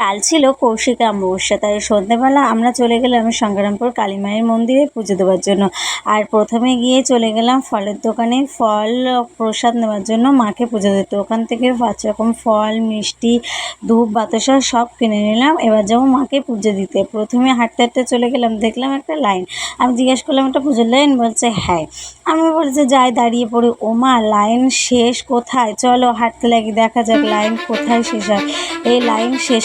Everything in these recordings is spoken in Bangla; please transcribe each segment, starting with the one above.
কাল ছিল কৌশিক অমাবস্যা তাই সন্ধ্যেবেলা আমরা চলে গেলাম সংগ্রামপুর কালী মায়ের মন্দিরে পুজো দেওয়ার জন্য। আর প্রথমে গিয়ে চলে গেলাম ফলের দোকানে। ফল, প্রসাদ নেওয়ার জন্য মাকে পুজো দিতে। ওখান থেকে পাঁচ রকম ফল, মিষ্টি, ধূপ, বাতাসা সব কিনে নিলাম। এবার যাব মাকে পুজো দিতে। প্রথমে হাঁটতে হাঁটতে চলে গেলাম, দেখলাম একটা লাইন। আমি জিজ্ঞেস করলাম একটা পুজোর লাইন? বলছে হ্যাঁ। আমি বলছি, যাই দাঁড়িয়ে পড়ি। ওমা, লাইন শেষ কোথায়? চলো হাঁটতে লাগি, দেখা যাক লাইন কোথায় শেষ হয়। এই লাইন শেষ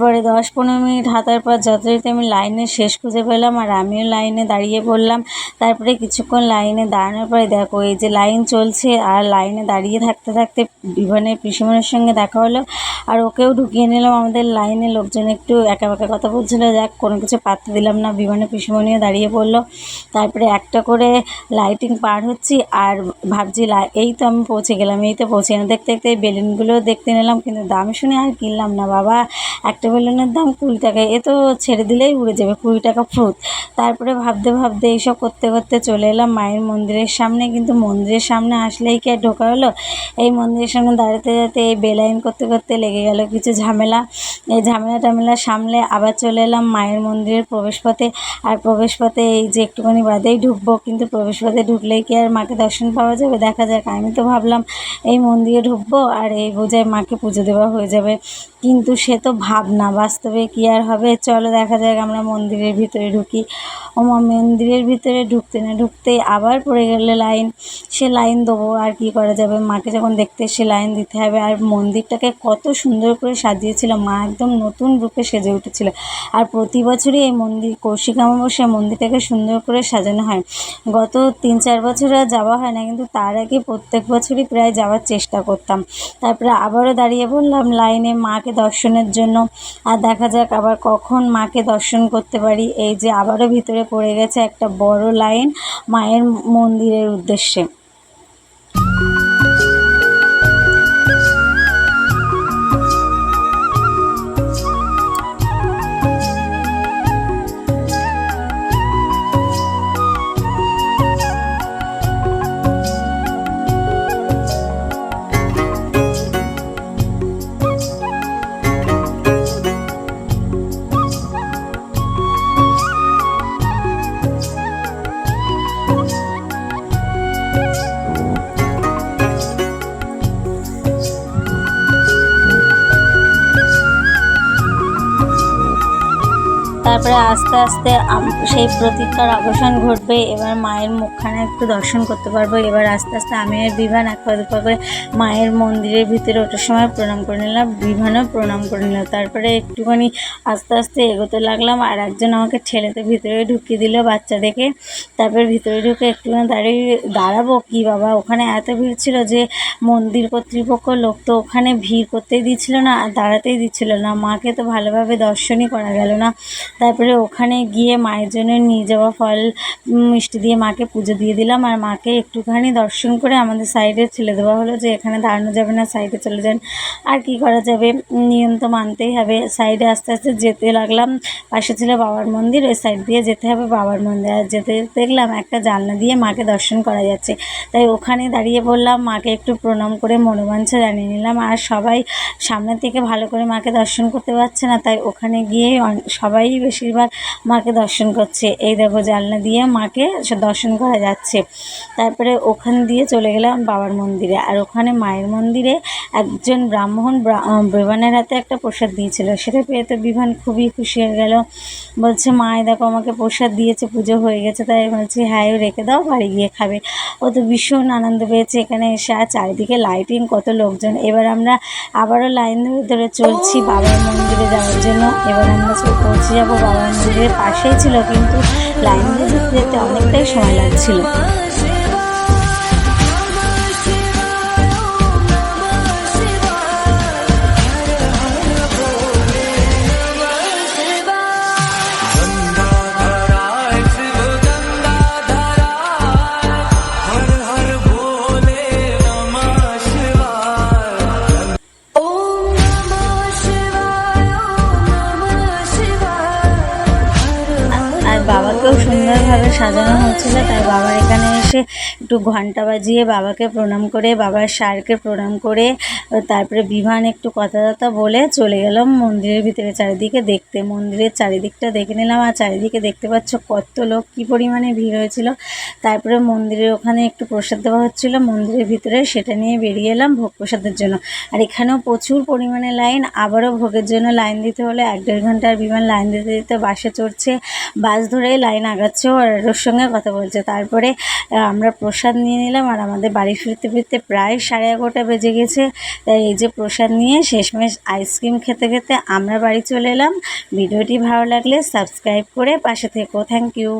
তারপরে দশ পনেরো মিনিট হাঁটার পর যথারীতি আমি লাইনের শেষ খুঁজে পেলাম আর আমিও লাইনে দাঁড়িয়ে পড়লাম। তারপরে কিছুক্ষণ লাইনে দাঁড়ানোর পরে দেখো, এই যে লাইন চলছে আর লাইনে দাঁড়িয়ে থাকতে থাকতে বিমানের পিসিমনের সঙ্গে দেখা হলো আর ওকেও ঢুকিয়ে নিলাম আমাদের লাইনে। লোকজন একটু একা একা কথা বলছিল, যাক, কোনো কিছু পাত্তা দিলাম না। বিমানের পিসিমনিও দাঁড়িয়ে পড়ল। তারপরে একটা করে লাইটিং পার হচ্ছি আর ভাবছি এই তো আমি পৌঁছে গেলাম, এই তো পৌঁছে গেলাম। দেখতে দেখতে বেলুনগুলো দেখতে নিলাম, কিন্তু দাম শুনে আর কিনলাম না বাবা। একটা বেলুনের দাম কুড়ি টাকা এ তো ছেড়ে দিলেই উড়ে যাবে, কুড়ি টাকা ফ্রুট। তারপরে ভাবতে ভাবতে এইসব করতে করতে চলে এলাম মায়ের মন্দিরের সামনে। কিন্তু মন্দিরের সামনে আসলেই কি আর ঢোকা হলো? এই মন্দিরের সামনে দাঁড়াতে দাঁড়াতে এই বেলাইন করতে করতে লেগে গেল কিছু ঝামেলা। এই ঝামেলা টামেলা সামলে আবার চলে এলাম মায়ের মন্দিরের প্রবেশপথে। আর প্রবেশপথে এই যে একটুখানি বাদেই ঢুকবো, কিন্তু প্রবেশপথে ঢুকলেই কি আর মাকে দর্শন পাওয়া যাবে? দেখা যাক, আমি তো ভাবলাম এই মন্দিরে ঢুকবো আর এই বোঝায় মাকে পুজো দেওয়া হয়ে যাবে। কিন্তু সে তো ভাবনা বাস্তবে কি আর হবে? চলো দেখা যাক আমরা মন্দিরের ভিতরে ঢুকি। ও মা মন্দিরের ভিতরে ঢুকতে না ঢুকতেই আবার পড়ে গেলে লাইন। সে লাইন দেবো, আর কি করা যাবে? মাকে যখন দেখতে সে লাইন দিতে হবে। আর মন্দিরটাকে কত সুন্দর করে সাজিয়েছিল। মা একদম নতুন রূপে সেজে উঠেছিল। আর প্রতি বছরই এই মন্দির, কৌশিক অমাবস্যা মন্দিরটাকে সুন্দর করে সাজানো হয়। গত তিন চার বছর আর যাওয়া হয় না, কিন্তু তার আগে প্রত্যেক বছরই প্রায় যাওয়ার চেষ্টা করতাম। তারপরে আবারও দাঁড়িয়ে পড়লাম লাইনে মাকে দর্শনের জন্য। আর দেখা যাক আবার কখন মাকে দর্শন করতে পারি। এই যে আবারও ভিতরে পড়ে গেছে একটা বড় লাইন মায়ের মন্দিরের উদ্দেশ্যে। তারপরে আস্তে আস্তে সেই প্রতীক্ষার অবসান ঘটবে। এবার মায়ের মুখখানা একটু দর্শন করতে পারব। এবার আস্তে আস্তে আমি আর বিভান এক পা, দু করে মায়ের মন্দিরের ভিতরে ওঠার সময় প্রণাম করে নিলাম। বিভানও প্রণাম করে নিল। তারপরে একটুখানি আস্তে আস্তে এগোতে লাগলাম আর একজন আমাকে ঠেলেতে ভিতরে ঢুকিয়ে দিল বাচ্চা দেখে। তারপর ভিতরে ঢুকে একটুখানি দাঁড়িয়ে, দাঁড়াবো কি বাবা? ওখানে এত ভিড় ছিল যে মন্দির কর্তৃপক্ষ লোক তো ওখানে ভিড় করতেই দিচ্ছিল না আর দাঁড়াতেই দিচ্ছিল না। মাকে তো ভালোভাবে দর্শনই করা গেল না। তারপরে ওখানে গিয়ে মায়ের জন্য নিয়ে যাওয়া ফল মিষ্টি দিয়ে মাকে পুজো দিয়ে দিলাম। আর মাকে একটুখানি দর্শন করে আমাদের সাইডে ছেলে দেওয়া হলো যে, এখানে দাঁড়ানো যাবে না সাইডে চলে যান। আর কি করা যাবে? নিয়ম তো মানতেই হবে। সাইডে আস্তে আস্তে যেতে লাগলাম। পাশে ছিল বাবার মন্দির। ওই সাইড দিয়ে যেতে হবে বাবার মন্দির। আর যেতে দেখলাম একটা জানলা দিয়ে মাকে দর্শন করা যাচ্ছে। তাই ওখানে দাঁড়িয়ে পড়লাম মাকে একটু প্রণাম করে মনোবাঞ্ছা জানিয়ে নিলাম। আর সবাই সামনে থেকে ভালো করে মাকে দর্শন করতে পারছে না। তাই ওখানে গিয়ে সবাই বেশিরভাগ মাকে দর্শন করছে। এই দেখো জানলা দিয়ে মাকে দর্শন করা যাচ্ছে। তারপরে ওখান দিয়ে চলে গেলাম বাবার মন্দিরে। আর ওখানে মায়ের মন্দিরে একজন ব্রাহ্মণ বিমানের হাতে একটা প্রসাদ দিয়েছিল। সেটা পেয়ে তো বিমান খুবই খুশি হয়ে গেল। বলছে, মা দেখো আমাকে প্রসাদ দিয়েছে, পুজো হয়ে গেছে। তাই বলছি হ্যাঁ রেখে দাও, বাড়ি গিয়ে খাবে। ও তো ভীষণ আনন্দ পেয়েছে। এখানে এসে আর চারিদিকে লাইটিং, কত লোকজন। এবার আমরা আবারও লাইন ধরে ধরে চলছি বাবার মন্দিরে যাওয়ার জন্য। এবার আমরা পৌঁছে যাব বাবার মন্দিরের পাশেই ছিল কিন্তু লাইন দিয়ে যেতে যেতে অনেকটাই সময় লাগছিল। সাজানো হচ্ছিল তাই বাবা এখানে এসে একটু ঘণ্টা বাজিয়ে বাবাকে প্রণাম করে, বাবার স্যারকে প্রণাম করে তারপরে বিমান একটু কথা কথাবার্তা বলে চলে গেলাম মন্দিরের ভিতরে চারিদিকে দেখতে। মন্দিরের চারিদিকটা দেখে নিলাম, আর চারিদিকে দেখতে পাচ্ছ কত লোক, কী পরিমাণে ভিড় হয়েছিল। তারপরে মন্দিরের ওখানে একটু প্রসাদ দেওয়া হচ্ছিল, মন্দিরের ভিতরে সেটা নিয়ে বেরিয়ে এলাম ভোগ প্রসাদের জন্য। আর এখানেও প্রচুর পরিমাণে লাইন, আবারও ভোগের জন্য লাইন দিতে হলে এক দেড় ঘণ্টার বিমান লাইন দিতে দিতে বাসে চড়ছে, বাস ধরে লাইন আগাচ্ছে আর ওর সঙ্গে কথা বলছে। তারপরে আমরা প্রসাদ নিয়ে নিলাম আর আমাদের বাড়ি ফিরতে ফিরতে প্রায় সাড়ে এগারোটা বেজে গেছে। তাই এই যে প্রসাদ নিয়ে শেষমেশ আইসক্রিম খেতে খেতে আমরা বাড়ি চলে এলাম। ভিডিওটি ভালো লাগলে সাবস্ক্রাইব করে পাশে থেকো। Thank you